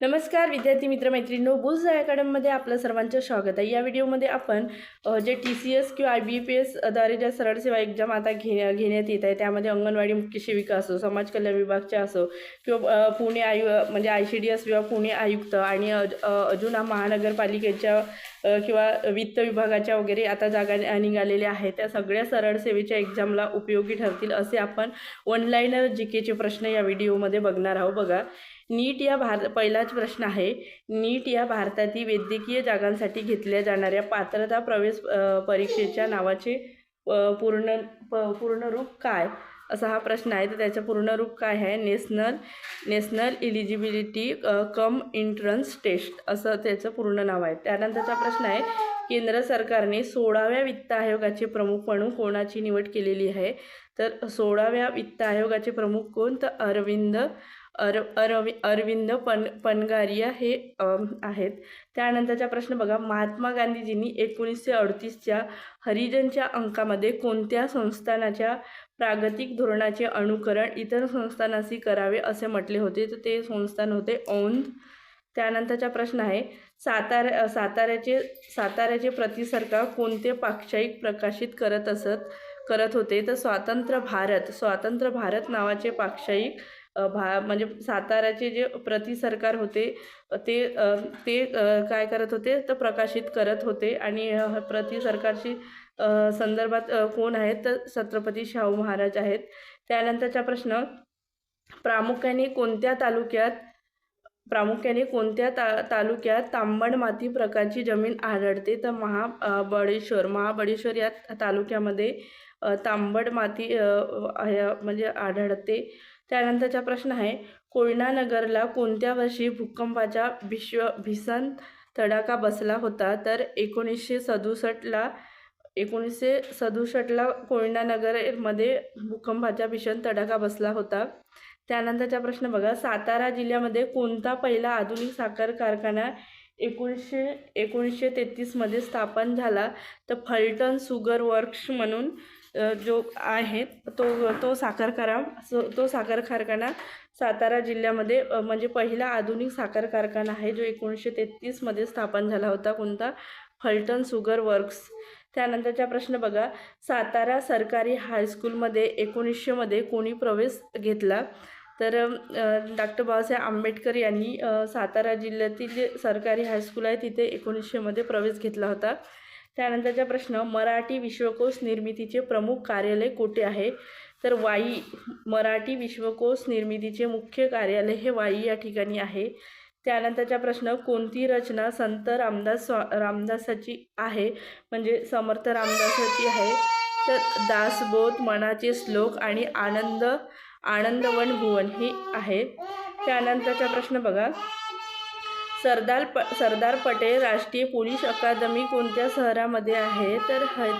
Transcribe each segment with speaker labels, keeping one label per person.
Speaker 1: नमस्कार विद्यार्थी मित्र मैत्रिणींनो. बुल्स अकॅडमीमध्ये आपलं सर्वांचं स्वागत आहे. या व्हिडिओमध्ये आपण जे टी सी एस किंवा आय बी पी एसद्वारे ज्या सरळ सेवा एक्झाम आता घे घेण्यात येत आहे त्यामध्ये अंगणवाडी मुख्य सेविका असो समाज कल्याण विभागच्या असो किंवा पुणे आयु म्हणजे आय सी डी एस किंवा पुणे आयुक्त आणि अजून हा महानगरपालिकेच्या किंवा वित्त विभागाच्या वगैरे आता जागा निघालेल्या आहेत. त्या सगळ्या सरळ सेवेच्या एक्झामला उपयोगी ठरतील असे आपण ऑनलाईनर जी केचे प्रश्न या व्हिडिओमध्ये बघणार आहोत. बघा नीट या भार पहिलाच प्रश्न आहे. नीट या भारतातील वैद्यकीय जागांसाठी घेतल्या जाणाऱ्या पात्रता प्रवेश परीक्षेच्या नावाचे पूर्ण प पूर्ण रूप काय? असा हा प्रश्न आहे. तर त्याचं पूर्ण रूप काय आहे? National national eligibility cum entrance test असं त्याचं पूर्ण नाव आहे. त्यानंतरचा प्रश्न आहे केंद्र सरकारने सोळाव्या वित्त आयोगाचे प्रमुख म्हणून कोणाची निवड केलेली आहे? तर सोळाव्या वित्त आयोगाचे प्रमुख कोण? तर अरविंद अर अरवि अरविंद पन पनगारिया हे आहेत. त्यानंतरचा प्रश्न बघा. महात्मा गांधीजींनी एकोणीसशे अडतीसच्या हरिजनच्या अंकामध्ये कोणत्या संस्थानाच्या प्रागतिक धोरणाचे अनुकरण इतर संस्थानाशी करावे असे म्हटले होते? तर ते संस्थान होते औंध. त्यानंतरचा प्रश्न आहे सातारा साताऱ्याचे साताऱ्याचे प्रतिसरकार कोणते पाक्षायिक प्रकाशित करत असत करत होते? तर स्वातंत्र्य भारत स्वातंत्र्य भारत नावाचे पाक्षायिक भा म्हणजे साताऱ्याचे जे प्रतिसरकार होते ते ते काय करत होते? तर प्रकाशित करत होते आणि प्रती सरकारशी संदर्भात कोण आहेत? तर छत्रपती शाहू महाराज आहेत. त्यानंतरचा प्रश्न प्रामुख्याने कोणत्या तालुक्यात प्रामुख्याने कोणत्या ता तालुक्यात तांबड माती प्रकारची जमीन आढळते? तर महाबळेश्वर महाबळेश्वर या तालुक्यामध्ये तांबड माती म्हणजे आढळते. त्यानंतरचा प्रश्न आहे कोयनानगरला कोणत्या वर्षी भूकंपाचा भीष्व भीषण तडाखा बसला होता? तर एकोणीसशे सदुसष्टला एकोणीसशे सदुसष्टला कोयनानगरमध्ये भूकंपाचा भीषण तडाखा बसला होता. त्यानंतरचा प्रश्न बघा सातारा जिल्ह्यामध्ये कोणता पहिला आधुनिक साखर कारखाना एकोणीसशे एकोणीसशे तेहतीसमध्ये स्थापन झाला? तर फलटण सुगर वर्क्स म्हणून जो आहे तो तो साखर करा सो- तो साखर कारखाना सातारा जिल्ह्यामध्ये म्हणजे पहिला आधुनिक साखर कारखाना आहे जो एकोणीसशे तेहतीसमध्ये स्थापन झाला होता. कोणता? Phaltan sugar works. त्यानंतरचा प्रश्न बघा. सातारा सरकारी हायस्कूलमध्ये एकोणीसशेमध्ये कोणी प्रवेश घेतला? तर डॉक्टर बाबासाहेब आंबेडकर यांनी सातारा जिल्ह्यातील जे सरकारी हायस्कूल आहे तिथे एकोणीसशेमध्ये प्रवेश घेतला होता. त्यानंतरचा प्रश्न मराठी विश्वकोश निर्मितीचे प्रमुख कार्यालय कोठे आहे? तर वाई मराठी विश्वकोश निर्मितीचे मुख्य कार्यालय हे वाई या ठिकाणी आहे. त्यानंतरचा प्रश्न कोणती रचना संत रामदास स्वा रामदासाची आहे? म्हणजे समर्थ रामदासाची आहे. तर दासबोध मनाचे श्लोक आणि आनंद आनंदवन भुवन ही आहे. त्यानंतरचा प्रश्न बघा. सरदार प सरदार पटेल राष्ट्रीय पोलीस अकादमी कोणत्या शहरामध्ये आहे? तर है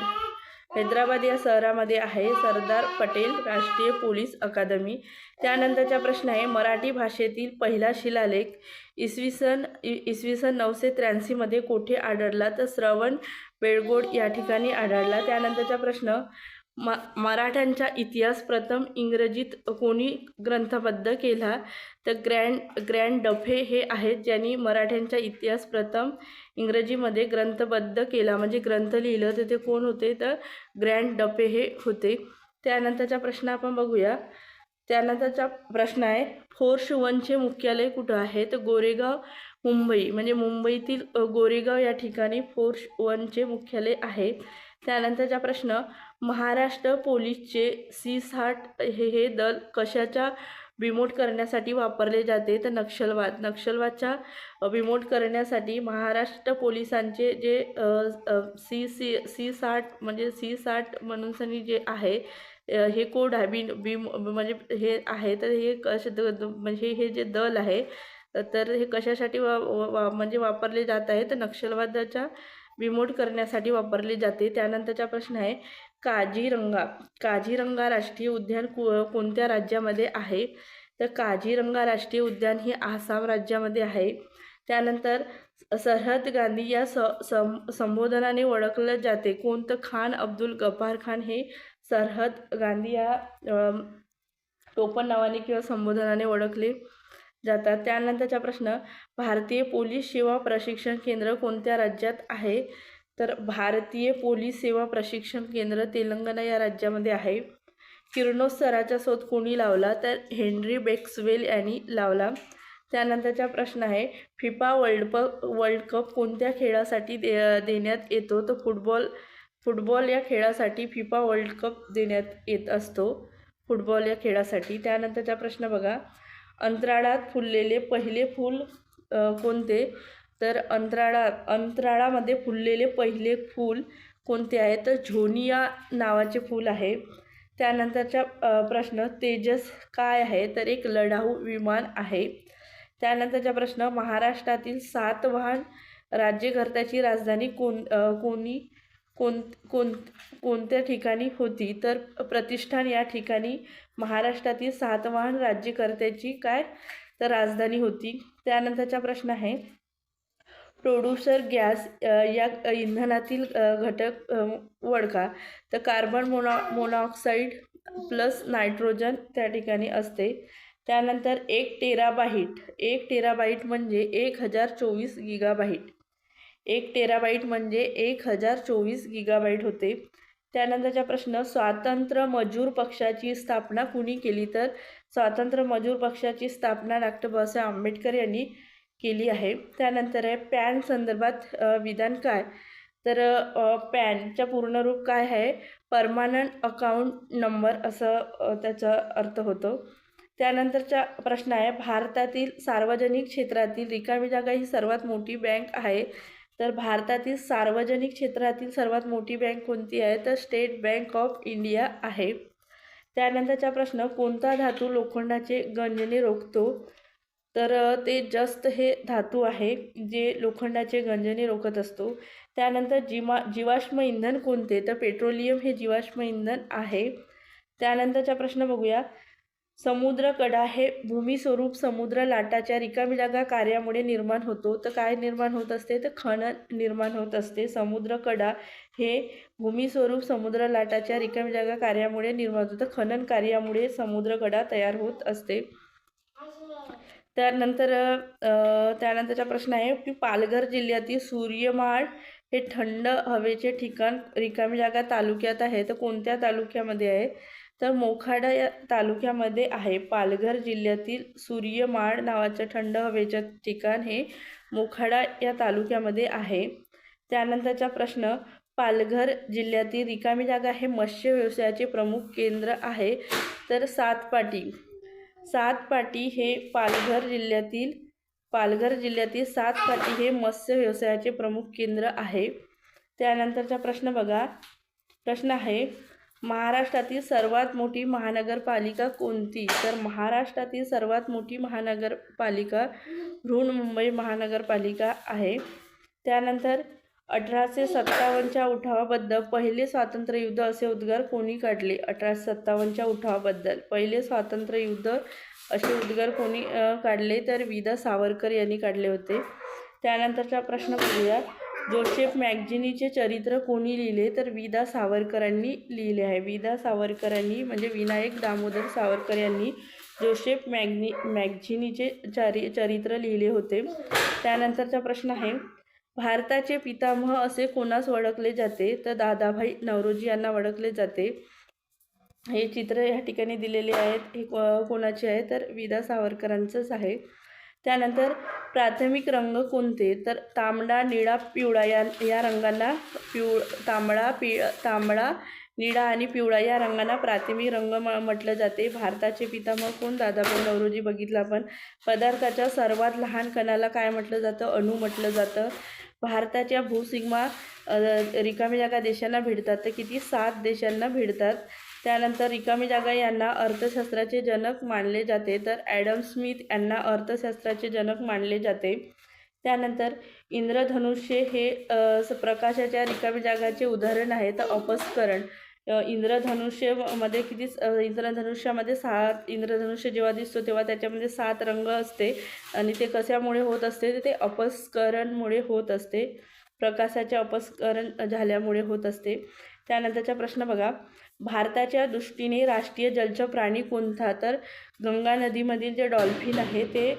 Speaker 1: हैदराबाद या शहरामध्ये आहे. सरदार पटेल राष्ट्रीय पोलीस अकादमी. त्यानंतरचा प्रश्न आहे मराठी भाषेतील पहिला शिलालेख इसवी सन इ इसवी सन नऊशे त्र्याऐंशीमध्ये कोठे आढळला? तर श्रवण बेळगोड या ठिकाणी आढळला. त्यानंतरचा प्रश्न म मराठ्यांचा इतिहास प्रथम इंग्रजीत कोणी ग्रंथबद्ध केला? तर ग्रँड ग्रँड डफे हे आहेत ज्यांनी मराठ्यांचा इतिहास प्रथम इंग्रजीमध्ये ग्रंथबद्ध केला. म्हणजे ग्रंथ लिहिलं तर ते कोण होते? तर ग्रँड डफे हे होते. त्यानंतरचा प्रश्न आपण बघूया. त्यानंतरचा प्रश्न आहे फोर शुवनचे मुख्यालय कुठं आहे? तर गोरेगाव मुंबई म्हणजे मुंबईतील गोरेगाव या ठिकाणी फोर्स वनचे मुख्यालय आहे. त्यानंतरचा प्रश्न महाराष्ट्र पोलीसचे सी साठ हे हे दल कशाच्या बिमोट करण्यासाठी वापरले जाते? तर नक्षलवाद नक्षलवादच्या बिमोट करण्यासाठी महाराष्ट्र पोलिसांचे जे सी सी सी साठ म्हणजे सी साठ म्हणून जे आहे हे कोड आहे बिन बिम म्हणजे हे आहे तर हे कश द- म्हणजे हे जे दल आहे तर हे कशासाठी वा वा म्हणजे वापरले जात आहे तर नक्षलवादाच्या विमोट करण्यासाठी वापरले जाते. त्यानंतरचा प्रश्न आहे काजीरंगा काजीरंगा राष्ट्रीय उद्यान को कोणत्या राज्यामध्ये आहे? तर काजीरंगा राष्ट्रीय उद्यान हे आसाम राज्यामध्ये आहे. त्यानंतर सरहद गांधी या स सं संबोधनाने ओळखलं जाते. कोणतं खान? अब्दुल गफार खान हे सरहद गांधी या अम, टोपण नावाने किंवा संबोधनाने ओळखले. जातात. त्यानंतरचा प्रश्न भारतीय पोलीस सेवा प्रशिक्षण केंद्र कोणत्या राज्यात आहे? तर भारतीय पोलीस सेवा प्रशिक्षण केंद्र तेलंगणा या राज्यामध्ये आहे. किरणोत्सराचा शोध कोणी लावला? तर हेनरी बेक्सवेल यांनी लावला. त्यानंतरचा प्रश्न आहे फिफा वर्ल्ड प वर्ल्ड कप कोणत्या खेळासाठी दे देण्यात येतो? तर फुटबॉल फुटबॉल या खेळासाठी फिफा वर्ल्ड कप देण्यात येत असतो. फुटबॉल या खेळासाठी. त्यानंतरचा प्रश्न बघा. अंतराळात फुललेले पहिले फूल कोणते? तर अंतराळात अंतराळामध्ये फुललेले पहिले फूल कोणते आहे? तर झोनिया नावाचे फूल आहे. त्यानंतरचा प्रश्न तेजस काय आहे? तर एक लढाऊ विमान आहे. त्यानंतरचा प्रश्न महाराष्ट्रातील सातवाहन राज्यकर्त्याची राजधानी कोण कोणी कोण कोण कोणत्या ठिकाणी होती? तर प्रतिष्ठान या ठिकाणी महाराष्ट्रातील सातवाहन राज्यकर्त्याची काय तर राजधानी होती. त्यानंतरचा प्रश्न आहे. प्रोड्युसर गॅस या इंधनातील घटक वडका वळका तर carbon mono monoxide plus nitrogen त्या ठिकाणी असते. त्यानंतर एक टेराबाईट एक टेराबाईट म्हणजे एक हजार चोवीस गिगाबाईट एक टेराबाईट म्हणजे एक हजार चोवीस गिगाबाईट होते. त्यानंतरचा प्रश्न स्वातंत्र्य मजूर पक्षाची स्थापना कुणी केली तर? स्वातंत्र्य मजूर पक्षाची स्थापना डॉक्टर बाबासाहेब आंबेडकर यांनी केली आहे. त्यानंतर आहे पॅन संदर्भात विधान काय? तर पॅनचा पूर्ण रूप काय आहे? परमानंट अकाउंट नंबर असं त्याचा अर्थ होतो. त्यानंतरचा प्रश्न आहे भारतातील सार्वजनिक क्षेत्रातील रिकामी जागा ही सर्वात मोठी बँक आहे. तर भारतातील सार्वजनिक क्षेत्रातील सर्वात मोठी बँक कोणती आहे? तर स्टेट बँक ऑफ इंडिया आहे. त्यानंतरचा प्रश्न कोणता धातू लोखंडाचे गंजणे रोखतो? तर ते जस्त हे धातू आहे जे लोखंडाचे गंजणे रोखत असतो. त्यानंतर जिमा जीवाश्म इंधन कोणते? तर पेट्रोलियम हे जीवाश्म इंधन आहे. त्यानंतरचा प्रश्न बघूया. समुद्रकडा हे भूमिस्वरूप समुद्र लाटाच्या रिकामी जागा कार्यामुळे निर्माण होतो. तर काय निर्माण होत असते? तर खनन निर्माण होत असते. समुद्रकडा हे भूमिस्वरूप समुद्र लाटाच्या रिकामी जागा कार्यामुळे निर्माण होतं. खनन कार्यामुळे समुद्रकडा तयार होत असते. त्यानंतर त्यानंतरचा प्रश्न आहे की पालघर जिल्ह्यातील सूर्यमाळ हे थंड हवेचे ठिकाण रिकामी जागा तालुक्यात आहे. तर कोणत्या तालुक्यामध्ये आहे? तर मोखाडा या तालुक्यामध्ये आहे. पालघर जिल्ह्यातील सूर्यमाळ नावाचं थंड हवेचं ठिकाण हे मोखाडा या तालुक्यामध्ये आहे. त्यानंतरचा प्रश्न पालघर जिल्ह्यातील रिकामी जागा हे मत्स्य व्यवसायाचे प्रमुख केंद्र आहे. तर सातपाटी सातपाटी हे पालघर जिल्ह्यातील पालघर जिल्ह्यातील सातपाटी हे मत्स्य व्यवसायाचे प्रमुख केंद्र आहे. त्यानंतरचा प्रश्न बघा. प्रश्न आहे महाराष्ट्रातील सर्वात मोठी महानगरपालिका कोणती? तर महाराष्ट्रातील सर्वात मोठी महानगरपालिका बृहन्मुंबई महानगरपालिका आहे. त्यानंतर अठराशे सत्तावन्नच्या उठावाबद्दल पहिले स्वातंत्र्ययुद्ध असे उद्गार कोणी काढले? अठराशे सत्तावन्नच्या उठावाबद्दल पहिले स्वातंत्र्ययुद्ध असे उद्गार कोणी काढले? तर विदा सावरकर यांनी काढले होते. त्यानंतरचा प्रश्न बघूया. जोसेफ मॅगजिनीचे चरित्र कोणी लिहिले? तर विदा सावरकरांनी लिहिले आहे. विदा सावरकरांनी म्हणजे विनायक दामोदर सावरकर यांनी जोसेफ मॅगनी मॅगझिनीचे चरि चरित्र लिहिले होते. त्यानंतरचा प्रश्न आहे भारताचे पितामह असे कोणास ओळखले जाते? तर दादाभाई नवरोजी यांना ओळखले जाते. हे चित्र या ठिकाणी दिलेले आहेत. हे को कोणाचे आहे? तर विदा सावरकरांचंच आहे. त्यानंतर प्राथमिक रंग कोणते? तर तांबडा निळा पिवळा या या रंगांना पिव तांबडा पि तांबडा निळा आणि पिवळा या रंगांना प्राथमिक रंग म म्हटलं जाते. भारताचे पितामह कोण? दादाभाई नवरोजी बघितलं आपण पदार्थाच्या सर्वात लहान कणाला काय म्हटलं जातं? अणू म्हटलं जातं. भारताच्या भूसिग्मा रिकामी जागा देशांना भिडतात तर किती? सात देशांना भिडतात त्यानंतर रिकामी जागा यांना अर्थशास्त्राचे जनक मानले जाते. तर ॲडम स्मिथ यांना अर्थशास्त्राचे जनक मानले जाते. त्यानंतर इंद्रधनुष्य हे स- प्रकाशाच्या रिकामी जागाचे उदाहरण आहे. तर अपस्करण इंद्रधनुष्यमध्ये किती इंद्रधनुष्यामध्ये सात इंद्रधनुष्य जेव्हा दिसतो तेव्हा त्याच्यामध्ये सात रंग असते. आणि ते कशामुळे होत असते? तर ते अपस्करणमुळे होत असते. प्रकाशाचे अपस्करण झाल्यामुळे होत असते. त्यानंतरचा प्रश्न बघा. भारताच्या दृष्टीने राष्ट्रीय जलचर प्राणी कोणता? तर गंगा नदीमधील जे डॉल्फिन आहे ते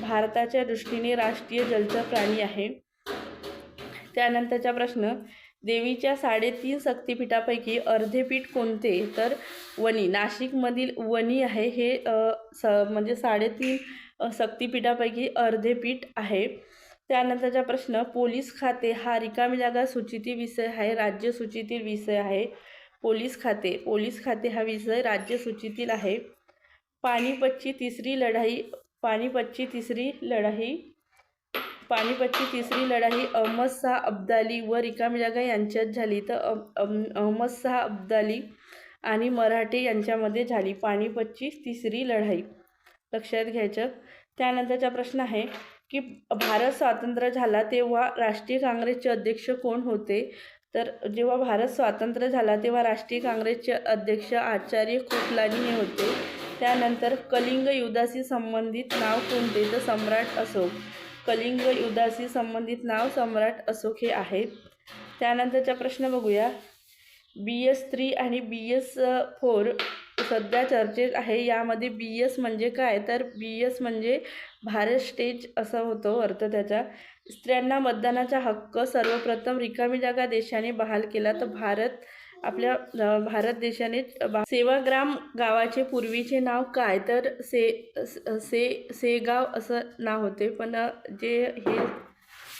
Speaker 1: भारताच्या दृष्टीने राष्ट्रीय जलचर प्राणी आहे. त्यानंतरचा प्रश्न देवीच्या साडेतीन शक्तिपीठापैकी अर्धे पीठ कोणते? तर वणी नाशिकमधील वणी आहे हे स म्हणजे साडेतीन अ, शक्तिपीठापैकी अर्धे पीठ आहे. त्यानंतरचा प्रश्न पोलीस खाते हा रिकामी जागा सूचीतील विषय आहे राज्य सूचीतील विषय आहे. पोलीस खाते. पोलीस खाते हा विषय राज्य सूचीतील आहे. पानिपतची तिसरी लढाई पानिपतची तिसरी लढाई पानिपतची तिसरी लढाई अहमद शाह अब्दाली व रिकामी जागा यांच्यात झाली. तर अम- अहमद शाह अब्दाली आणि मराठे यांच्यामध्ये झाली पानिपतची तिसरी लढाई. लक्षात घ्यायचं. त्यानंतरचा प्रश्न आहे की भारत स्वातंत्र्य झाला तेव्हा राष्ट्रीय काँग्रेसचे अध्यक्ष कोण होते? तर जेव्हा भारत स्वातंत्र्य झाला तेव्हा राष्ट्रीय काँग्रेसचे अध्यक्ष आचार्य खोतलानी हे होते. त्यानंतर कलिंग युद्धाशी संबंधित नाव कोणते? तर सम्राट अशोक. कलिंग युद्धाशी संबंधित नाव सम्राट अशोक हे आहे त्यानंतरचा प्रश्न बघूया. बी एस थ्री आणि बी एस फोर सध्या चर्चेत आहे. यामध्ये बी एस म्हणजे काय? तर बी एस म्हणजे भारत स्टेज असं होतो अर्थ त्याचा. स्त्रियांना मतदानाचा हक्क सर्वप्रथम रिकामी जागा देशाने बहाल केला. तर भारत आपल्या भारत देशाने सेवाग्राम गावाचे पूर्वीचे नाव काय? तर से से सेगाव असं नाव होते. पण जे हे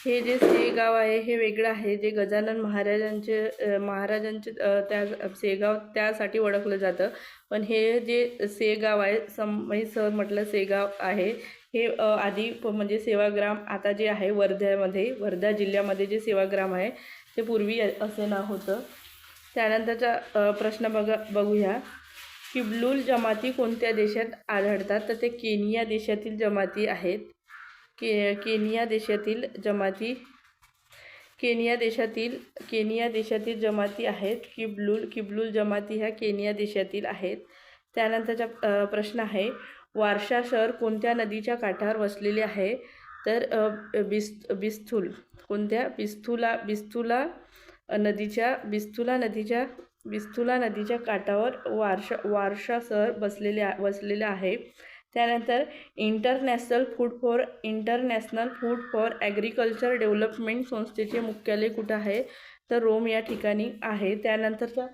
Speaker 1: हे जे सेगाव आहे हे वेगळं आहे. जे गजानन महाराजांचे महाराजांचे त्या सेगाव त्यासाठी ओळखलं जातं. पण हे जे सेगाव आहे संमय सर म्हटलं सेगाव आहे हे आधी प- म्हणजे सेवाग्राम आता जे आहे वर्ध्यामध्ये वर्धा जिल्ह्यामध्ये जे सेवाग्राम आहे ते पूर्वी असे नाव होतं. त्यानंतरचा प्रश्न बघा बघूया. किबलूल जमाती कोणत्या देशात आढळतात? तर ते केनिया देशातील जमाती आहेत. के केनिया देशातील जमाती केनिया देशातील केनिया देशातील जमाती आहेत. किबलूल किबलूल जमाती ह्या केनिया देशातील आहेत. त्यानंतरचा प्रश्न आहे वारशा शहर कोणत्या नदीच्या काठावर वसलेले आहे? तर बिस् बिस्थूल कोणत्या? बिस्थुला बिस्थुला नदीच्या बिस्तुला नदीच्या बिस्थुला नदीच्या काठावर वारशा वारशा शहर बसलेले वसलेलं वसलेले आहे. त्यानंतर international food for international food for agriculture development संस्थेचे मुख्यालय कुठं आहे? तर रोम या ठिकाणी आहे. त्यानंतरचा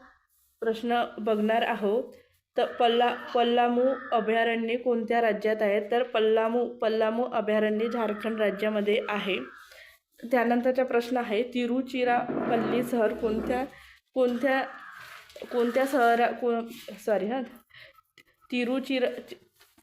Speaker 1: प्रश्न बघणार आहोत. तर पल्ला पल्लामू अभयारण्य कोणत्या राज्यात आहे तर पल्लामू पल्लामू अभयारण्य झारखंड राज्यामध्ये आहे. त्यानंतरचा प्रश्न आहे तिरुचिरापल्ली शहर कोणत्या कोणत्या कोणत्या शहरा को सॉरी हां. तिरुचिरा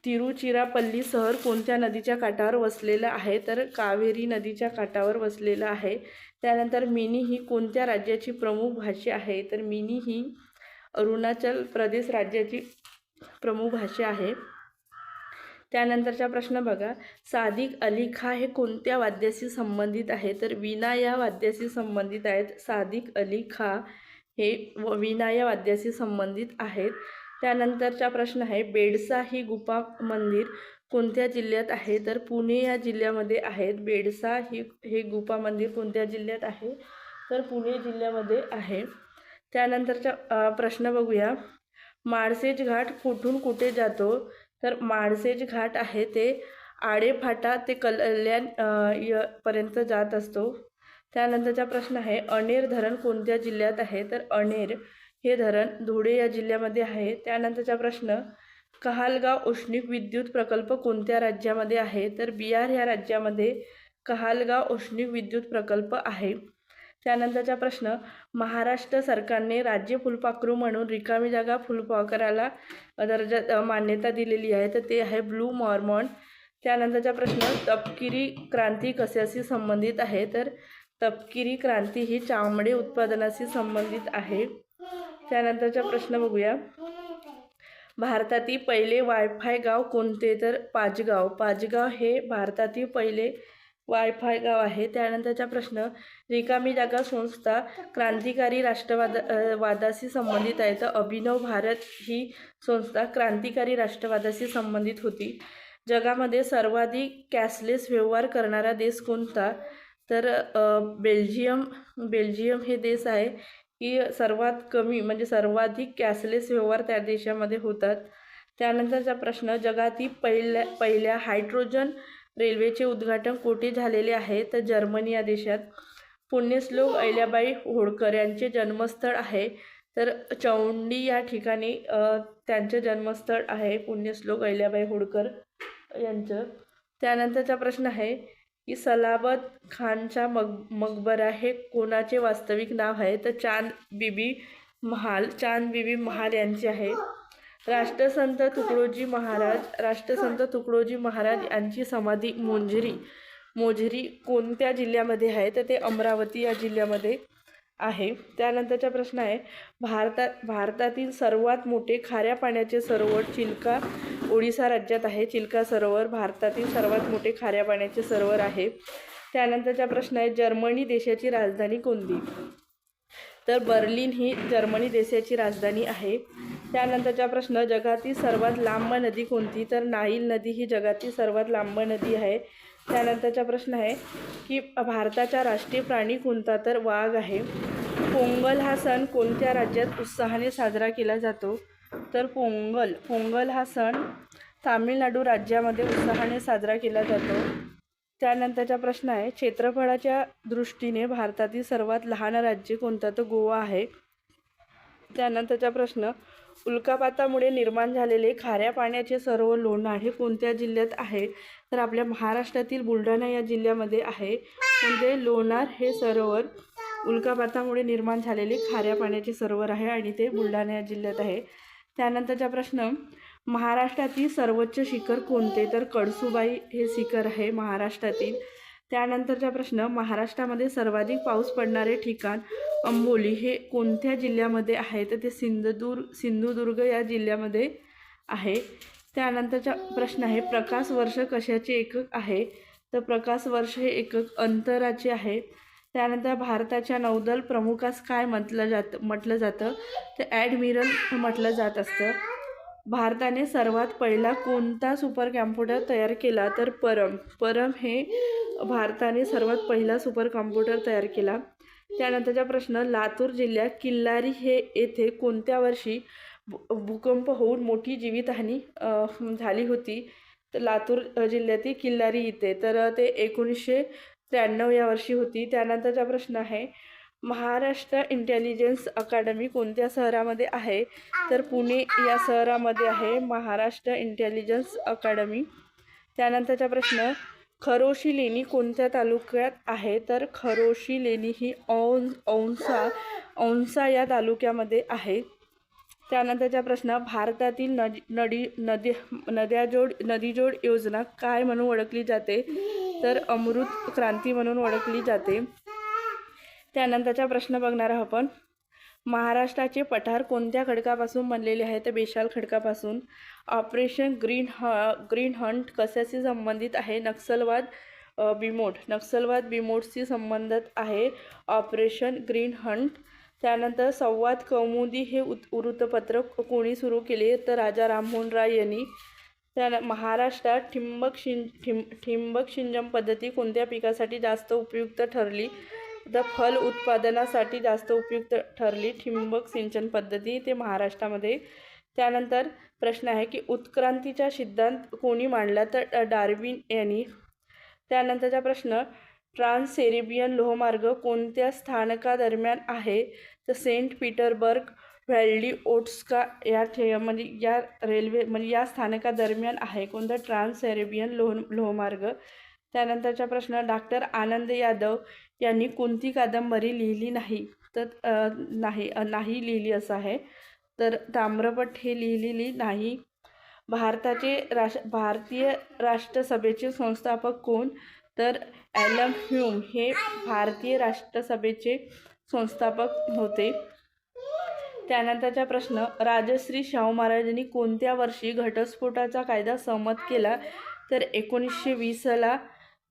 Speaker 1: तिरुचिरापल्ली शहर कोणत्या नदीच्या काठावर वसलेलं आहे? तर कावेरी नदीच्या काठावर वसलेलं आहे. त्यानंतर मिनी ही कोणत्या राज्याची प्रमुख भाषा आहे? तर मिनी ही अरुणाचल प्रदेश राज्याची प्रमुख भाषा आहे. त्यानंतरचा प्रश्न बघा. सादिक अली खा हे कोणत्या वाद्याशी संबंधित आहे तर विना या वाद्याशी संबंधित आहेत. सादिक अली खा हे व विना या वाद्याशी संबंधित आहेत. त्यानंतरचा प्रश्न आहे. बेडसा ही गुफा मंदिर कोणत्या जिल्ह्यात आहे? तर पुणे या जिल्ह्यामध्ये आहेत. बेडसा ही हे गुफा मंदिर कोणत्या जिल्ह्यात आहे? तर पुणे जिल्ह्यामध्ये आहे. त्यानंतरचा प्रश्न बघूया. माळसेज घाट कुठून कुठे जातो? तर माळसेज घाट आहे ते आडेफाटा ते कल्याण य पर्यंत जात असतो. त्यानंतरचा प्रश्न आहे अनेर धरण कोणत्या जिल्ह्यात आहे? तर अनेर हे धरण धुळे या जिल्ह्यामध्ये आहे. त्यानंतरचा प्रश्न कहालगाव औष्णिक विद्युत प्रकल्प कोणत्या राज्यामध्ये आहे? तर बिहार ह्या राज्यामध्ये कहालगाव औष्णिक विद्युत प्रकल्प आहे. त्यानंतरचा प्रश्न महाराष्ट्र सरकारने राज्य फुलपाखरू म्हणून रिकामी जागा फुलपाखराला दर्जा मान्यता दिलेली आहे तर ते आहे ब्लू मॉर्मॉन. त्यानंतरचा प्रश्न तपकिरी क्रांती कशाशी संबंधित आहे? तर तपकिरी क्रांती ही चामडे उत्पादनाशी संबंधित आहे. त्यानंतरचा प्रश्न बघूया. भारतातील पहिले वायफाय गाव कोणते? तर पाचगाव. पाचगाव हे भारतातील पहिले वायफाय गाव आहे. त्यानंतरचा प्रश्न रिकामी जागा संस्था क्रांतिकारी राष्ट्रवाद वादाशी संबंधित आहे. तर अभिनव भारत ही संस्था क्रांतिकारी राष्ट्रवादाशी संबंधित होती. जगामध्ये सर्वाधिक कॅशलेस व्यवहार करणारा देश कोणता? तर बेल्जियम बेल्जियम हे देश आहे की सर्वात कमी म्हणजे सर्वाधिक कॅशलेस व्यवहार त्या देशामध्ये होतात. त्यानंतरचा प्रश्न जगातील पहिल्या पहिल्या हायड्रोजन रेल्वेचे उद्घाटन कोठे झालेले आहे? तर जर्मनी या देशात. पुण्यश्लोक अहिल्याबाई होळकर यांचे जन्मस्थळ आहे. तर चौंडी या ठिकाणी त्यांचं त्यांचे जन्मस्थळ आहे पुण्यश्लोक अहिल्याबाई होळकर यांचं. त्यानंतरचा प्रश्न आहे की सलाबत खानचा मग मकबरा हे कोणाचे वास्तविक नाव आहे? तर चांद बीबी महाल चांद बीबी महाल यांचे आहे. राष्ट्रसंत तुकडोजी महाराज राष्ट्रसंत तुकडोजी महाराज यांची समाधी मोंझरी मोझरी कोणत्या जिल्ह्यामध्ये आहे? तर ते अमरावती या जिल्ह्यामध्ये आहे. त्यानंतरचा प्रश्न आहे भारतात भारतातील सर्वात मोठे खाऱ्या पाण्याचे सरोवर चिल्का ओडिसा राज्यात आहे. चिल्का सरोवर भारतातील सर्वात मोठे खाऱ्या पाण्याचे सरोवर आहे. त्यानंतरचा प्रश्न आहे जर्मनी देशाची राजधानी कोणती? तर बर्लिन ही जर्मनी देशाची राजधानी आहे. त्यानंतरचा प्रश्न जगातील सर्वात लांब नदी कोणती? तर नाईल नदी ही जगातील सर्वात लांब नदी आहे. त्यानंतरचा प्रश्न आहे की भारताचा राष्ट्रीय प्राणी कोणता? तर वाघ आहे. पोंगल हा सण कोणत्या राज्यात उत्साहाने साजरा केला जातो? तर पोंगल पोंगल हा सण तामिळनाडू राज्यामध्ये उत्साहाने साजरा केला जातो. त्यानंतरचा प्रश्न आहे क्षेत्रफळाच्या दृष्टीने भारतातील सर्वात लहान राज्य कोणतं? तर गोवा आहे. त्यानंतरचा प्रश्न उल्कापातामुळे निर्माण झालेले खाऱ्या पाण्याचे सरोवर लोणार हे कोणत्या जिल्ह्यात आहे? तर आपल्या महाराष्ट्रातील बुलढाणा या जिल्ह्यामध्ये आहे. म्हणजे लोणार हे सरोवर उल्कापातामुळे निर्माण झालेले खाऱ्या पाण्याचे सरोवर आहे आणि ते बुलढाणा या जिल्ह्यात आहे. त्यानंतरचा प्रश्न महाराष्ट्रातील सर्वोच्च शिखर कोणते? तर कडसुबाई हे शिखर आहे महाराष्ट्रातील. त्यानंतरचा प्रश्न महाराष्ट्रामध्ये सर्वाधिक पाऊस पडणारे ठिकाण अंबोली हे कोणत्या जिल्ह्यामध्ये आहे? तर ते सिंधुदुर्ग सिंधुदुर्ग या जिल्ह्यामध्ये आहे. त्यानंतरचा प्रश्न आहे प्रकाश वर्ष कशाचे एकक आहे? तर प्रकाश वर्ष हे एकक अंतराचे आहे. त्यानंतर भारताच्या नौदल प्रमुखास काय म्हटलं जातं म्हटलं जातं? तर ॲडमिरल म्हटलं जात असतं. भारताने सर्वात पहिला कोणता सुपर कॉम्प्युटर तयार केला? तर परम. परम हे भारताने सर्वात पहिला सुपर कॉम्प्युटर तयार केला. त्यानंतरचा प्रश्न लातूर जिल्ह्यात किल्लारी हे येथे कोणत्या वर्षी भूकंप होऊन मोठी जीवितहानी झाली होती? तर लातूर जिल्ह्यातील किल्लारी इथे. तर ते एकोणीसशे त्र्याण्णव या वर्षी होती. त्यानंतरचा प्रश्न आहे महाराष्ट्र इंटेलिजन्स अकादमी कोणत्या शहरामध्ये आहे? तर पुणे या शहरामध्ये आहे महाराष्ट्र इंटेलिजन्स अकादमी त्यानंतरचा प्रश्न खरोशी लेणी कोणत्या तालुक्यात आहे? तर खरोशी लेणी ही औं औंसा औंसा या तालुक्यामध्ये आहे. त्यानंतरचा प्रश्न भारतातील नदी नदी नदी नद्याजोड नदीजोड योजना काय म्हणून ओळखली जाते? तर अमृत क्रांती म्हणून ओळखली जाते. त्यानंतरचा प्रश्न बघणार आहोत आपण. महाराष्ट्राचे पठार कोणत्या खडकापासून बनलेले आहे? तर बेशाल खडकापासून. ऑपरेशन ग्रीन ह ग्रीन हंट कशाशी संबंधित आहे? नक्षलवाद बिमोड. नक्षलवाद बिमोडशी संबंधित आहे ऑपरेशन ग्रीन हंट. त्यानंतर संवाद कौमुदी हे उत वृत्तपत्र कोणी सुरू केले? तर राजा राममोहन राय यांनी. त्या महाराष्ट्रात ठिंबक शिं ठिं ठिंबक सिंचन पद्धती कोणत्या पिकासाठी जास्त उपयुक्त ठरली? तर फल उत्पादनासाठी जास्त उपयुक्त ठरली ठिंबक सिंचन पद्धती ते महाराष्ट्रामध्ये. त्यानंतर प्रश्न आहे की उत्क्रांतीचा सिद्धांत कोणी मांडला तर डार्विन यांनी? त्यानंतरचा प्रश्न ट्रान्स सेरेबियन लोहमार्ग कोणत्या स्थानकादरम्यान आहे? तर सेंट पीटरबर्ग व्हॅल्डी ओट्सका या ठे म्हणजे या रेल्वे म्हणजे या स्थानकादरम्यान आहे. कोणता? ट्रान्स सेरेबियन लोह लोहमार्ग. त्यानंतरचा प्रश्न डॉक्टर आनंद यादव यांनी कोणती कादंबरी लिहिली नाही तर नाही नाही लिहिली असं आहे. तर ताम्रपट हे लिहिलेली नाही. भारताचे राष भारतीय राष्ट्रसभेचे संस्थापक कोण? तर ॲलम ह्यूम हे भारतीय राष्ट्रसभेचे संस्थापक होते. त्यानंतरचा प्रश्न राजश्री शाहू महाराजांनी कोणत्या वर्षी घटस्फोटाचा कायदा सहमत केला? तर एकोणीसशे वीसला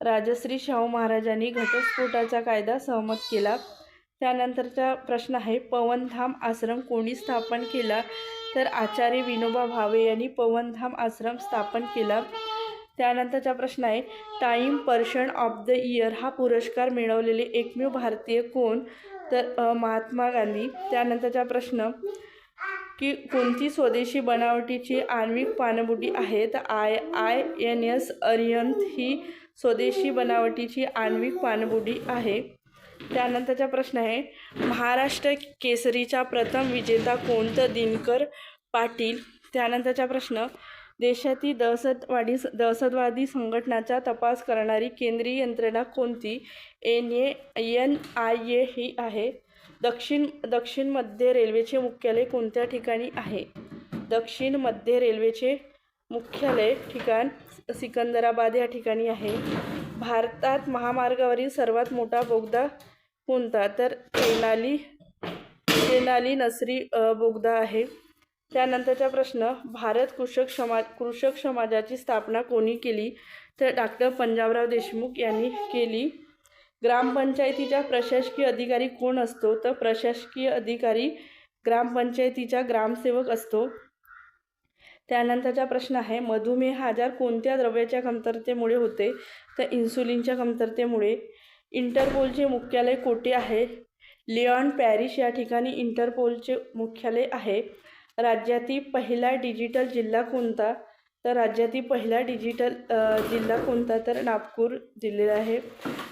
Speaker 1: राजश्री शाहू महाराजांनी घटस्फोटाचा कायदा सहमत केला. त्यानंतरचा प्रश्न आहे पवनधाम आश्रम कोणी स्थापन केला? तर आचार्य विनोबा भावे यांनी पवनधाम आश्रम स्थापन केला. त्यानंतरचा प्रश्न आहे time person of the year हा पुरस्कार मिळवलेले एकमेव भारतीय कोण? तर महात्मा गांधी. त्यानंतरचा प्रश्न की कोणती स्वदेशी बनावटीची आण्विक पाणबुडी आहे? तर I I N S Arihant ही स्वदेशी बनावटीची आण्विक पाणबुडी आहे. त्यानंतरचा प्रश्न आहे महाराष्ट्र केसरीचा प्रथम विजेता कोणतं दिनकर पाटील? त्यानंतरचा प्रश्न देशातील दहशतवादी दहशतवादी संघटनाचा तपास करणारी केंद्रीय यंत्रणा कोणती? N A N I A ही आहे. दक्षिण दक्षिण मध्य रेल्वेचे मुख्यालय कोणत्या ठिकाणी आहे? दक्षिण मध्य रेल्वेचे मुख्यालय ठिकाण सिकंदराबाद या ठिकाणी आहे. भारतात महामार्गावरील सर्वात मोठा बोगदा कोणता? तर तेनाली तेनाली नसरी बोगदा आहे. त्यानंतरचा प्रश्न भारत कृषक समाज कृषक समाजाची स्थापना कोणी केली? तर डॉक्टर पंजाबराव देशमुख यांनी केली. ग्रामपंचायतीचा प्रशासकीय अधिकारी कोण असतो? तर प्रशासकीय अधिकारी ग्रामपंचायतीचा ग्रामसेवक असतो. त्यानंतरचा प्रश्न आहे मधुमेह आजार कोणत्या द्रव्याच्या कमतरतेमुळे होते? तर इन्सुलिनच्या कमतरतेमुळे. इंटरपोलचे मुख्यालय कोठे आहे? लिऑन पॅरिस या ठिकाणी इंटरपोलचे मुख्यालय आहे. राज्यातील पहिला डिजिटल जिल्हा कोणता? तर राज्यातील पहिला डिजिटल जिल्हा कोणता? तर नागपूर जिल्हा आहे.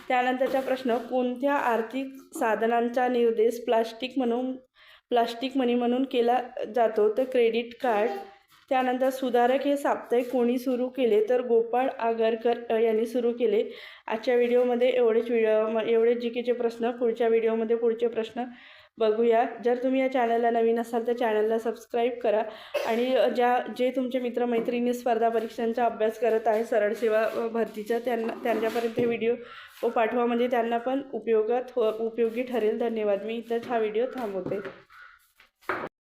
Speaker 1: त्यानंतरचा प्रश्न कोणत्या आर्थिक साधनांचा निर्देश प्लास्टिक म्हणून प्लास्टिक मनी म्हणून केला जातो? तर क्रेडिट कार्ड त्यानंतर सुधारक हे साप्ताहिक कोणी सुरू केले तर गोपाळ आगरकर यांनी सुरू केले. आजच्या व्हिडिओमध्ये एवढेच व्हिडिओ म- एवढेच जी केचे प्रश्न पुढच्या व्हिडिओमध्ये पुढचे प्रश्न बघूया जर तुम्ही या चॅनलला नवीन असाल तर चॅनलला सबस्क्राईब करा आणि ज्या जे तुमचे मित्रमैत्रिणी स्पर्धा परीक्षांचा अभ्यास करत आहे सरळ सेवा भरतीचा त्यांना त्यांच्यापर्यंत हे व्हिडिओ पाठवा. म्हणजे त्यांना पण उपयोगात हो उपयोगी ठरेल. धन्यवाद. मी इथंच हा व्हिडिओ थांबवते.